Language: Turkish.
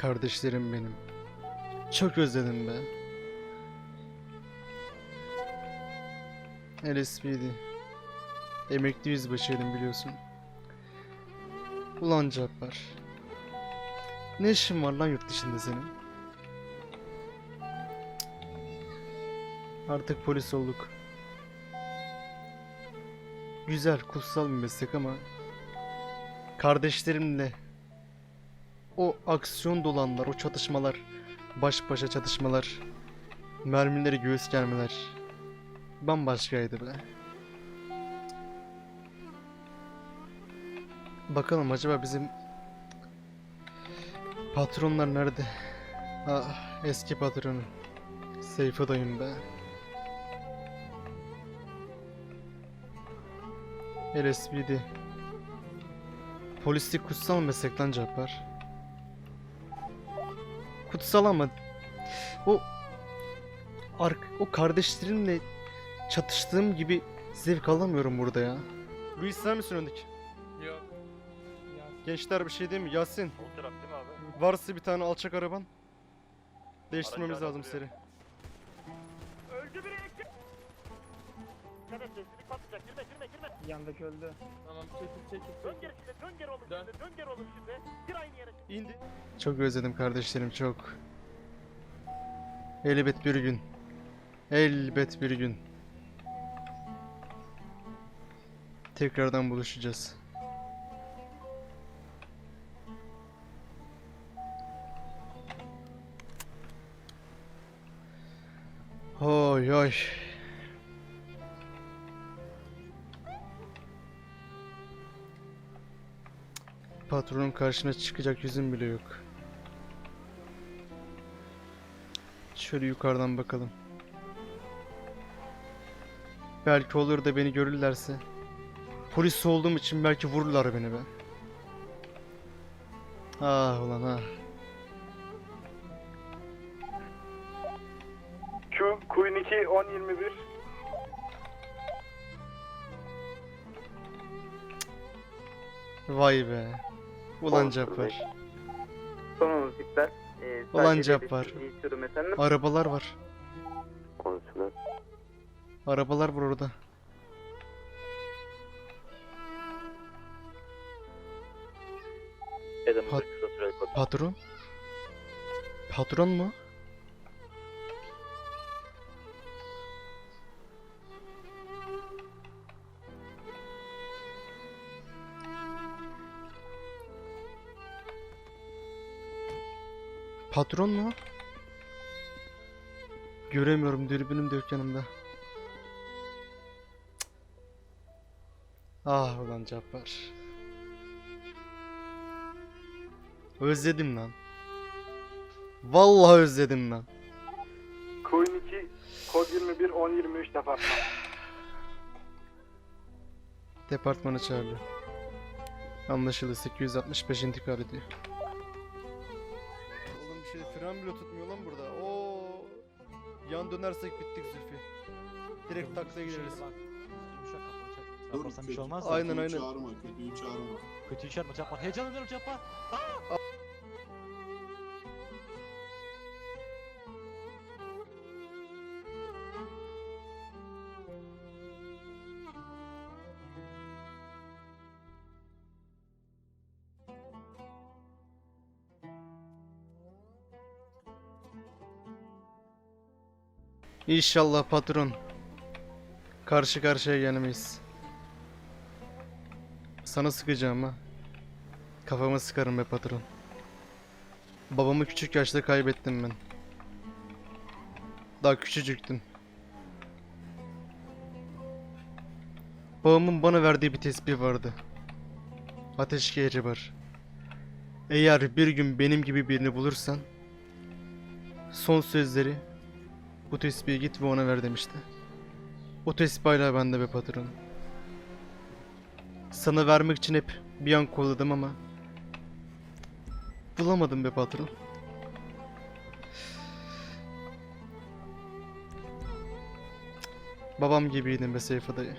Kardeşlerim benim. Çok özledim be. LSPD. Emekli yüzbaşıydım biliyorsun. Ulan Cabbar. Ne işin var lan yurt dışında senin? Artık polis olduk. Güzel, kutsal bir meslek ama kardeşlerimle o aksiyon dolanlar, o çatışmalar, baş başa çatışmalar, mermileri göğüs germeler bambaşkaydı be. Bakalım acaba bizim patronlar nerede? Ah, eski patronum. Seyfo dayım be. LSPD. Polislik kutsal meslek lan Cabbar. Kutsal ama o ark o kardeşlerimle çatıştığım gibi zevk alamıyorum burada ya. Luis sen misin öndeki? Yok. Gençler bir şey değil mi? Yasin. O taraf değil mi abi? Varsa bir tane alçak araban. Değiştirmemiz Aracı lazım seri. Öldü biri. Dikkat et patlayacak. Girme girme girme. Yandaki öldü. Tamam çekil çekil Dön çekil. şimdi. Dön geri oğlum Dön. şimdi. Dön geri oğlum şimdi. Gir aynı yere. İndi. Çok özledim kardeşlerim çok. Elbet bir gün. Elbet bir gün. Tekrardan buluşacağız. Oy oy. Patronun karşına çıkacak yüzüm bile yok. Şöyle yukarıdan bakalım. Belki olur da beni görürlerse. Polis olduğum için belki vururlar beni be. Ah ulan ah. Q, Queen 2, 1021. Vay be. Ulan Cappar. Son analitikler. Ee, Ulan istiyorum efendim. Arabalar var. Konuşular. Arabalar var orada. Pat-. Patron? Patron mu? Patron mu? Göremiyorum dürbünüm de yok yanımda. Ah ulan Cappar. Özledim lan. Vallahi özledim lan. Queen 2, kod 21, 1023 departman. Departmanı çağırdı. Anlaşıldı 865 intikal ediyor. Şey fren bile tutmuyor lan burada. Oo. Yan dönersek bittik Zülfü. Direkt taklaya gideriz. Bak, yumuşak. Dur, bir kötü- şey olmaz Aynen, da. aynen. Çağırma, kötüyü çağırma. Kötüyü çarpma çarpma. Heyecanlanıyorum çarpma. İnşallah patron. Karşı karşıya gelmeyiz. Sana sıkacağım ha. Kafama sıkarım be patron. Babamı küçük yaşta kaybettim ben. Daha küçücüktüm. Babamın bana verdiği bir tespih vardı. Ateş geyri var. Eğer bir gün benim gibi birini bulursan son sözleri bu tespihi git ve ona ver demişti. O tesbih hala bende be patron. Sana vermek için hep bir an kolladım ama bulamadım be patron. Babam gibiydin be Seyfo dayı.